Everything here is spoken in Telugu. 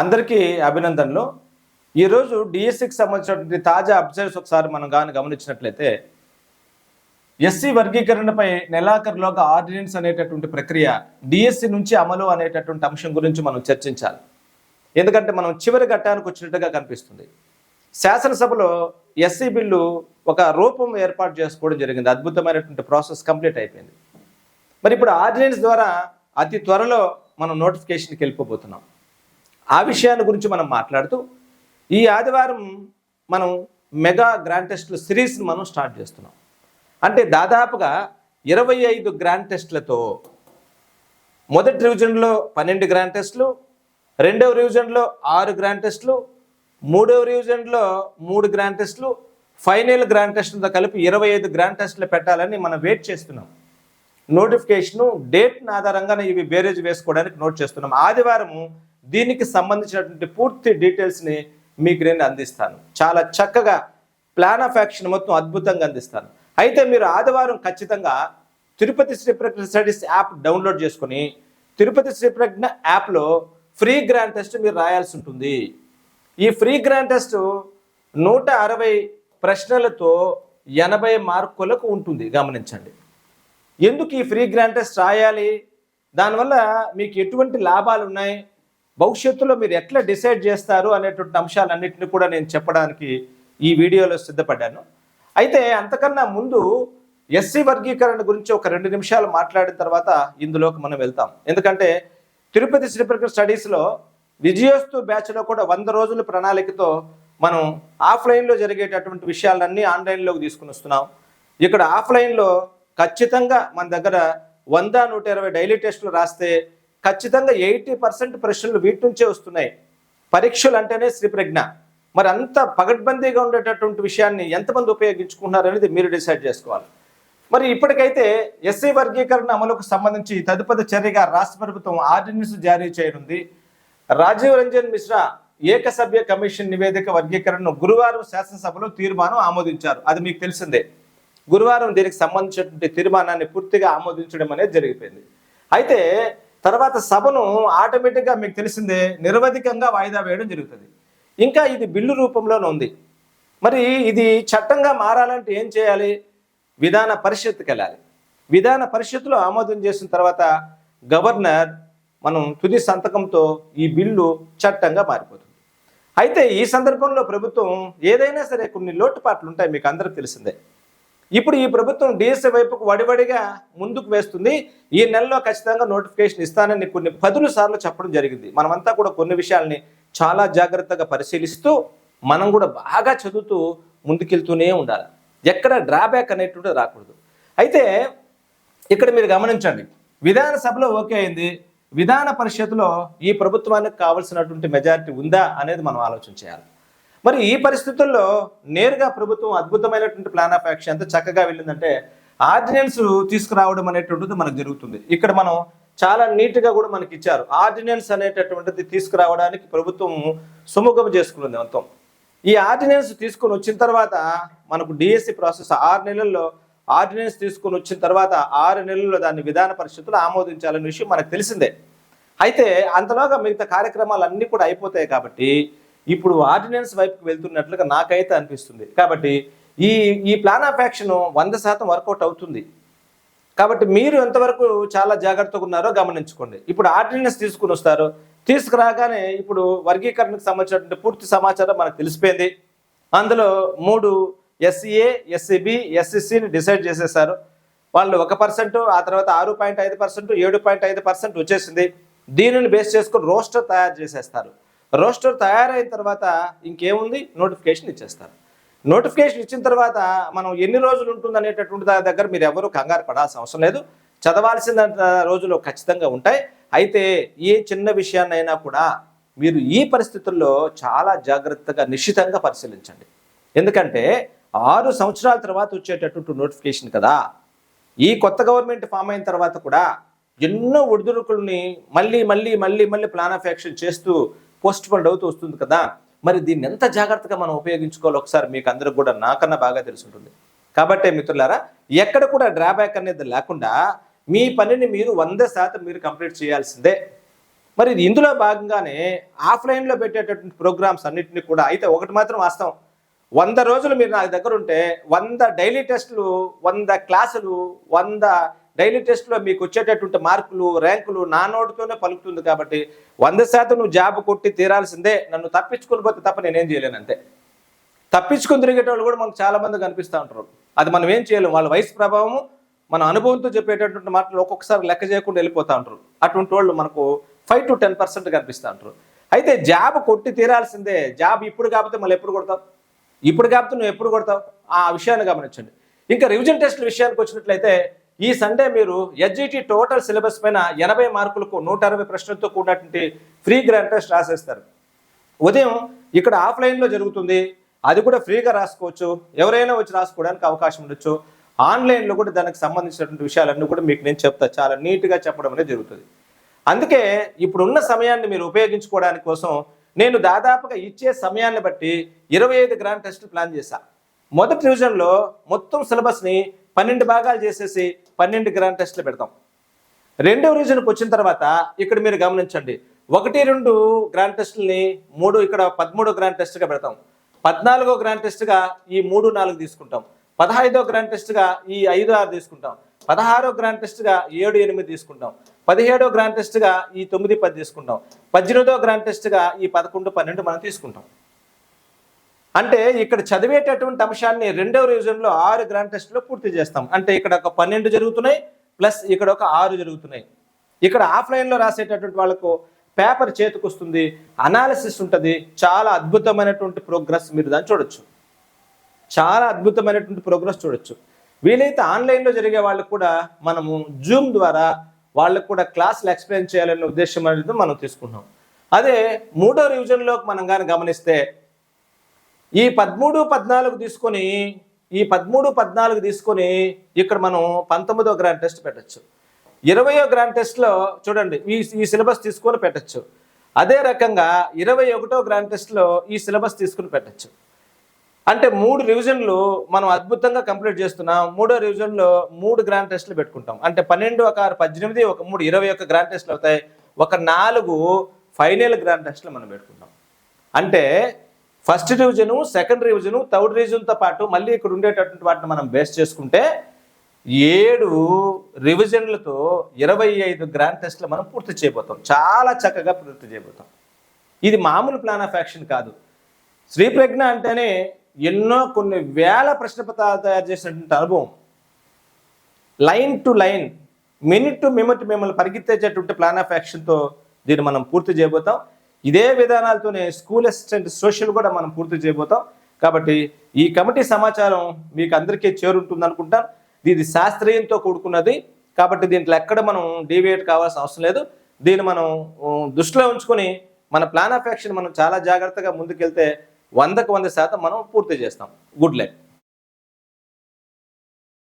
అందరికీ అభినందనలు. ఈరోజు డిఎస్సికి సంబంధించినటువంటి తాజా అబ్జర్వ్స్ ఒకసారి మనం కానీ గమనించినట్లయితే ఎస్సీ వర్గీకరణపై నెలాఖరులోగా ఆర్డినెన్స్ అనేటటువంటి ప్రక్రియ డిఎస్సి నుంచి అమలు అనేటటువంటి అంశం గురించి మనం చర్చించాలి. ఎందుకంటే మనం చివరి ఘట్టానికి వచ్చినట్టుగా కనిపిస్తుంది. శాసనసభలో ఎస్సీ బిల్లు ఒక రూపం ఏర్పాటు చేసుకోవడం జరిగింది. అద్భుతమైనటువంటి ప్రాసెస్ కంప్లీట్ అయిపోయింది. మరి ఇప్పుడు ఆర్డినెన్స్ ద్వారా అతి త్వరలో మనం నోటిఫికేషన్కి వెళ్ళిపోబోతున్నాం. ఆ విషయాన్ని గురించి మనం మాట్లాడుతూ ఈ ఆదివారం మనం మెగా గ్రాండ్ టెస్టుల సిరీస్ని మనం స్టార్ట్ చేస్తున్నాం. అంటే దాదాపుగా ఇరవై ఐదు గ్రాండ్ టెస్టులతో మొదటి రివిజన్లో పన్నెండు గ్రాండ్ టెస్టులు రెండవ రివిజన్లో ఆరు గ్రాండ్ టెస్టులు మూడవ రివిజన్లో మూడు గ్రాండ్ టెస్టులు ఫైనల్ గ్రాండ్ టెస్టులతో కలిపి ఇరవై ఐదు గ్రాండ్ టెస్టులు పెట్టాలని మనం వెయిట్ చేస్తున్నాం. నోటిఫికేషను డేట్ని ఆధారంగానే ఇవి బేరేజ్ వేసుకోవడానికి నోట్ చేస్తున్నాం. ఆదివారం దీనికి సంబంధించినటువంటి పూర్తి డీటెయిల్స్ని మీకు నేను అందిస్తాను. చాలా చక్కగా ప్లాన్ ఆఫ్ యాక్షన్ మొత్తం అద్భుతంగా అందిస్తాను. అయితే మీరు ఆదివారం ఖచ్చితంగా Tirupati Sri Pragna studies app download చేసుకుని తిరుపతి శ్రీ ప్రజ్ఞ యాప్లో ఫ్రీ గ్రాండ్ టెస్ట్ మీరు రాయాల్సి ఉంటుంది. ఈ ఫ్రీ గ్రాండ్ టెస్ట్ నూట అరవై ప్రశ్నలతో ఎనభై మార్కులకు ఉంటుంది. గమనించండి. ఎందుకు ఈ ఫ్రీ గ్రాండ్ టెస్ట్ రాయాలి? దానివల్ల మీకు ఎటువంటి లాభాలు ఉన్నాయి? భవిష్యత్తులో మీరు ఎట్లా డిసైడ్ చేస్తారు అనేటువంటి అంశాలన్నింటినీ కూడా నేను చెప్పడానికి ఈ వీడియోలో సిద్ధపడ్డాను. అయితే అంతకన్నా ముందు ఎస్సీ వర్గీకరణ గురించి ఒక రెండు నిమిషాలు మాట్లాడిన తర్వాత ఇందులోకి మనం వెళ్తాం. ఎందుకంటే తిరుపతి శ్రీప్రకృ స్టడీస్లో విజయోస్తు బ్యాచ్లో కూడా వంద రోజుల ప్రణాళికతో మనం ఆఫ్లైన్లో జరిగేటటువంటి విషయాలన్నీ ఆన్లైన్లోకి తీసుకుని వస్తున్నాం. ఇక్కడ ఆఫ్లైన్లో ఖచ్చితంగా మన దగ్గర వంద నూట ఇరవై డైలీ టెస్టులు రాస్తే ఖచ్చితంగా ఎయిటీ పర్సెంట్ ప్రశ్నలు వీటి నుంచే వస్తున్నాయి. పరీక్షలు అంటేనే శ్రీప్రజ్ఞ. మరి అంత పగడ్బందీగా ఉండేటటువంటి విషయాన్ని ఎంతమంది ఉపయోగించుకుంటున్నారు అనేది మీరు డిసైడ్ చేసుకోవాలి. మరి ఇప్పటికైతే ఎస్సీ వర్గీకరణ అమలుకు సంబంధించి తదుపరి చర్యగా రాష్ట్ర ప్రభుత్వం ఆర్డినెన్స్ జారీ చేయనుంది. రాజీవ్ రంజన్ మిశ్రా ఏకసభ్య కమిషన్ నివేదిక వర్గీకరణను గురువారం శాసనసభలో తీర్మానం ఆమోదించారు. అది మీకు తెలిసిందే. గురువారం దీనికి సంబంధించినటువంటి తీర్మానాన్ని పూర్తిగా ఆమోదించడం అనేది జరిగిపోయింది. అయితే తర్వాత సభను ఆటోమేటిక్గా మీకు తెలిసిందే నిరవధికంగా వాయిదా వేయడం జరుగుతుంది. ఇంకా ఇది బిల్లు రూపంలోనే ఉంది. మరి ఇది చట్టంగా మారాలంటే ఏం చేయాలి? విధాన పరిషత్కి వెళ్ళాలి. విధాన పరిషత్తులో ఆమోదం చేసిన తర్వాత గవర్నర్ మనం తుది సంతకంతో ఈ బిల్లు చట్టంగా మారిపోతుంది. అయితే ఈ సందర్భంలో ప్రభుత్వం ఏదైనా సరే కొన్ని లోటుపాట్లు ఉంటాయి మీకు అందరికీ తెలిసిందే. ఇప్పుడు ఈ ప్రభుత్వం డిఎస్ఏ వైపుకు వడివడిగా ముందుకు వేస్తుంది. ఈ నెలలో ఖచ్చితంగా నోటిఫికేషన్ ఇస్తానని కొన్ని పదులు సార్లు చెప్పడం జరిగింది. మనమంతా కూడా కొన్ని విషయాల్ని చాలా జాగ్రత్తగా పరిశీలిస్తూ మనం కూడా బాగా చదువుతూ ముందుకెళ్తూనే ఉండాలి. ఎక్కడ డ్రాబ్యాక్ అనేటువంటిది రాకూడదు. అయితే ఇక్కడ మీరు గమనించండి. విధాన సభలో ఓకే అయింది. విధాన పరిషత్లో ఈ ప్రభుత్వానికి కావలసినటువంటి మెజారిటీ ఉందా అనేది మనం ఆలోచన చేయాలి. మరి ఈ పరిస్థితుల్లో నేరుగా ప్రభుత్వం అద్భుతమైనటువంటి ప్లాన్ ఆఫ్ యాక్షన్ ఎంత చక్కగా వెళ్ళిందంటే ఆర్డినెన్స్ తీసుకురావడం అనేటువంటిది మనకు జరుగుతుంది. ఇక్కడ మనం చాలా నీట్గా కూడా మనకి ఇచ్చారు. ఆర్డినెన్స్ అనేటటువంటిది తీసుకురావడానికి ప్రభుత్వం సుముఖం చేసుకున్నది మొత్తం. ఈ ఆర్డినెన్స్ తీసుకొని వచ్చిన తర్వాత మనకు డిఎస్సి ప్రాసెస్ ఆరు నెలల్లో ఆర్డినెన్స్ తీసుకొని వచ్చిన తర్వాత ఆరు నెలల్లో దాన్ని విధాన పరిస్థితులు ఆమోదించాలనే విషయం మనకు తెలిసిందే. అయితే అంతలోగా మిగతా కార్యక్రమాలు అన్నీ కూడా అయిపోతాయి కాబట్టి ఇప్పుడు ఆర్డినెన్స్ వైపుకి వెళ్తున్నట్లుగా నాకైతే అనిపిస్తుంది. కాబట్టి ఈ ఈ ప్లాన్ ఆఫ్ యాక్షన్ వంద శాతం వర్కౌట్ అవుతుంది. కాబట్టి మీరు ఎంతవరకు చాలా జాగ్రత్తగా ఉన్నారో గమనించుకోండి. ఇప్పుడు ఆర్డినెన్స్ తీసుకుని వస్తారు. తీసుకురాగానే ఇప్పుడు వర్గీకరణకు సంబంధించినటువంటి పూర్తి సమాచారం మనకు తెలిసిపోయింది. అందులో మూడు ఎస్సీఏ ఎస్సీబీ ఎస్సీసీని డిసైడ్ చేసేసారు. వాళ్ళు ఒక పర్సెంట్ ఆ తర్వాత ఆరు పాయింట్ ఐదు పర్సెంట్ ఏడు పాయింట్ ఐదు పర్సెంట్ వచ్చేసింది. దీనిని బేస్ చేసుకుని రోస్టర్ తయారు చేసేస్తారు. రోస్టర్ తయారైన తర్వాత ఇంకేముంది? నోటిఫికేషన్ ఇచ్చేస్తారు. నోటిఫికేషన్ ఇచ్చిన తర్వాత మనం ఎన్ని రోజులు ఉంటుంది అనేటటువంటి దాని దగ్గర మీరు ఎవరు కంగారు పడాల్సిన అవసరం లేదు. చదవాల్సిన రోజులు ఖచ్చితంగా ఉంటాయి. అయితే ఏ చిన్న విషయాన్నైనా కూడా మీరు ఈ పరిస్థితుల్లో చాలా జాగ్రత్తగా నిశ్చితంగా పరిశీలించండి. ఎందుకంటే ఆరు సంవత్సరాల తర్వాత వచ్చేటటువంటి నోటిఫికేషన్ కదా. ఈ కొత్త గవర్నమెంట్ ఫామ్ అయిన తర్వాత కూడా ఎన్నో ఒడిదుడుకుల్ని మళ్ళీ మళ్ళీ మళ్ళీ మళ్ళీ ప్లాన్ ఆఫ్ యాక్షన్ చేస్తూ పోస్ట్ పోల్డ్ అవుతూ వస్తుంది కదా మరి దీన్ని ఎంత జాగ్రత్తగా మనం ఉపయోగించుకోవాలి ఒకసారి మీకు అందరికి కూడా నాకన్నా బాగా తెలిసి ఉంటుంది కాబట్టి మిత్రులారా ఎక్కడ కూడా డ్రాబ్యాక్ అనేది లేకుండా మీ పనిని మీరు వంద శాతం మీరు కంప్లీట్ చేయాల్సిందే. మరి ఇది ఇందులో భాగంగానే ఆఫ్లైన్లో పెట్టేటటువంటి ప్రోగ్రామ్స్ అన్నింటినీ కూడా అయితే ఒకటి మాత్రం వాస్తవం. వంద రోజులు మీరు నా దగ్గర ఉంటే వంద డైలీ టెస్టులు వంద క్లాసులు వంద డైలీ టెస్ట్లో మీకు వచ్చేటటువంటి మార్కులు ర్యాంకులు నా నోటితోనే పలుకుతుంది కాబట్టి వంద శాతం నువ్వు జాబ్ కొట్టి తీరాల్సిందే. నన్ను తప్పించుకుని పోతే తప్ప నేనేం చేయలేను అంతే. తప్పించుకుని తిరిగేటోళ్ళు కూడా మనకు చాలామంది కనిపిస్తూ ఉంటారు. అది మనం ఏం చేయలేము వాళ్ళ వయసు ప్రభావము మన అనుభవంతో చెప్పేటటువంటి మాటలు ఒక్కొక్కసారి లెక్క చేయకుండా వెళ్ళిపోతూ ఉంటారు. అటువంటి వాళ్ళు మనకు ఫైవ్ టు టెన్ పర్సెంట్ కనిపిస్తూ ఉంటారు. అయితే జాబ్ కొట్టి తీరాల్సిందే. జాబ్ ఇప్పుడు కాకపోతే మళ్ళీ ఎప్పుడు కొడతావు? ఇప్పుడు కాకపోతే నువ్వు ఎప్పుడు కొడతావు? ఆ విషయాన్ని గమనించండి. ఇంకా రివిజన్ టెస్ట్ల విషయానికి వచ్చినట్లయితే ఈ సండే మీరు ఎస్జిటి టోటల్ సిలబస్ పైన ఎనభై మార్కులకు నూట అరవై ప్రశ్నలతో కూడినటువంటి ఫ్రీ గ్రాండ్ టెస్ట్ రాసేస్తారు. ఉదయం ఇక్కడ ఆఫ్లైన్లో జరుగుతుంది. అది కూడా ఫ్రీగా రాసుకోవచ్చు. ఎవరైనా వచ్చి రాసుకోవడానికి అవకాశం ఉండొచ్చు. ఆన్లైన్లో కూడా దానికి సంబంధించినటువంటి విషయాలన్నీ కూడా మీకు నేను చెప్తా. చాలా నీట్గా చెప్పడం అనేది జరుగుతుంది. అందుకే ఇప్పుడున్న సమయాన్ని మీరు ఉపయోగించుకోవడానికి కోసం నేను దాదాపుగా ఇచ్చే సమయాన్ని బట్టి ఇరవై ఐదు గ్రాండ్ టెస్ట్ ప్లాన్ చేశాను మొదటి డివిజన్లో మొత్తం సిలబస్ని పన్నెండు భాగాలు చేసేసి పన్నెండు గ్రాండ్ టెస్ట్లు పెడతాం. రెండవ రీజన్కి వచ్చిన తర్వాత ఇక్కడ మీరు గమనించండి. ఒకటి రెండు గ్రాండ్ టెస్టుల్ని మూడు ఇక్కడ పదమూడో గ్రాండ్ టెస్ట్గా పెడతాం. పద్నాలుగో గ్రాండ్ టెస్ట్గా ఈ మూడు నాలుగు తీసుకుంటాం. పదహైదో గ్రాండ్ టెస్ట్గా ఈ ఐదు ఆరు తీసుకుంటాం. పదహారో గ్రాండ్ టెస్ట్గా ఏడు ఎనిమిది తీసుకుంటాం. పదిహేడో గ్రాండ్ టెస్ట్గా ఈ తొమ్మిది పది తీసుకుంటాం. పద్దెనిమిదో గ్రాండ్ టెస్ట్గా ఈ పదకొండు పన్నెండు మనం తీసుకుంటాం. అంటే ఇక్కడ చదివేటటువంటి అంశాన్ని రెండవ రివిజన్లో ఆరు గ్రాండ్ టెస్ట్లో పూర్తి చేస్తాం. అంటే ఇక్కడ ఒక పన్నెండు జరుగుతున్నాయి ప్లస్ ఇక్కడ ఒక ఆరు జరుగుతున్నాయి. ఇక్కడ ఆఫ్లైన్లో రాసేటటువంటి వాళ్ళకు పేపర్ చేతికొస్తుంది అనాలిసిస్ ఉంటుంది. చాలా అద్భుతమైనటువంటి ప్రోగ్రెస్ మీరు దాన్ని చూడొచ్చు. చాలా అద్భుతమైనటువంటి ప్రోగ్రెస్ చూడొచ్చు. వీలైతే ఆన్లైన్లో జరిగే వాళ్ళకు కూడా మనము జూమ్ ద్వారా వాళ్ళకు కూడా క్లాసులు ఎక్స్ప్లెయిన్ చేయాలనే ఉద్దేశం అనేది మనం తీసుకున్నాం అదే మూడో రివిజన్లోకి మనం కానీ గమనిస్తే ఈ పదమూడు పద్నాలుగు తీసుకొని ఈ పదమూడు పద్నాలుగు తీసుకొని ఇక్కడ మనం పంతొమ్మిదో గ్రాండ్ టెస్ట్ పెట్టచ్చు. ఇరవయో గ్రాండ్ టెస్ట్లో చూడండి ఈ ఈ సిలబస్ తీసుకొని పెట్టచ్చు. అదే రకంగా ఇరవై ఒకటో గ్రాండ్ టెస్ట్లో ఈ సిలబస్ తీసుకుని పెట్టచ్చు. అంటే మూడు రివిజన్లు మనం అద్భుతంగా కంప్లీట్ చేస్తున్నాం. మూడో రివిజన్లో మూడు గ్రాండ్ టెస్ట్లు పెట్టుకుంటాం. అంటే పన్నెండు ఒక ఆరు పద్దెనిమిది ఒక మూడు ఇరవై ఒక్క గ్రాండ్ టెస్ట్లు అవుతాయి. ఒక నాలుగు ఫైనల్ గ్రాండ్ టెస్ట్లు మనం పెట్టుకుంటాం. అంటే first revision second revision third రివిజన్తో పాటు మళ్ళీ ఇక్కడ ఉండేటటువంటి వాటిని మనం బేస్ చేసుకుంటే ఏడు రివిజన్లతో ఇరవై ఐదు గ్రాండ్ టెస్ట్లు మనం పూర్తి చేయబోతాం. చాలా చక్కగా పూర్తి చేయబోతాం. ఇది మామూలు ప్లాన్ ఆఫ్ యాక్షన్ కాదు. శ్రీ ప్రజ్ఞ అంటేనే ఎన్నో కొన్ని వేల ప్రశ్న పత్రాలు తయారు చేసినటువంటి అనుభవం. Line to line minute to minute మిమ్మల్ని పరిగెత్తేటటువంటి ప్లాన్ ఆఫ్ యాక్షన్తో దీన్ని మనం పూర్తి చేయబోతాం. ఇదే విధానాలతోనే స్కూల్ అసిస్టెంట్ సోషల్ కూడా మనం పూర్తి చేయబోతాం. కాబట్టి ఈ కమిటీ సమాచారం మీకు అందరికీ చేరుంటుంది అనుకుంటాను ఇది శాస్త్రీయంతో కూడుకున్నది. కాబట్టి దీంట్లో ఎక్కడ మనం డీవియేట్ కావాల్సిన అవసరం లేదు. దీన్ని మనం దృష్టిలో ఉంచుకొని మన ప్లాన్ ఆఫ్ యాక్షన్ మనం చాలా జాగ్రత్తగా ముందుకెళ్తే వందకు వంద శాతం మనం పూర్తి చేస్తాం. Good luck.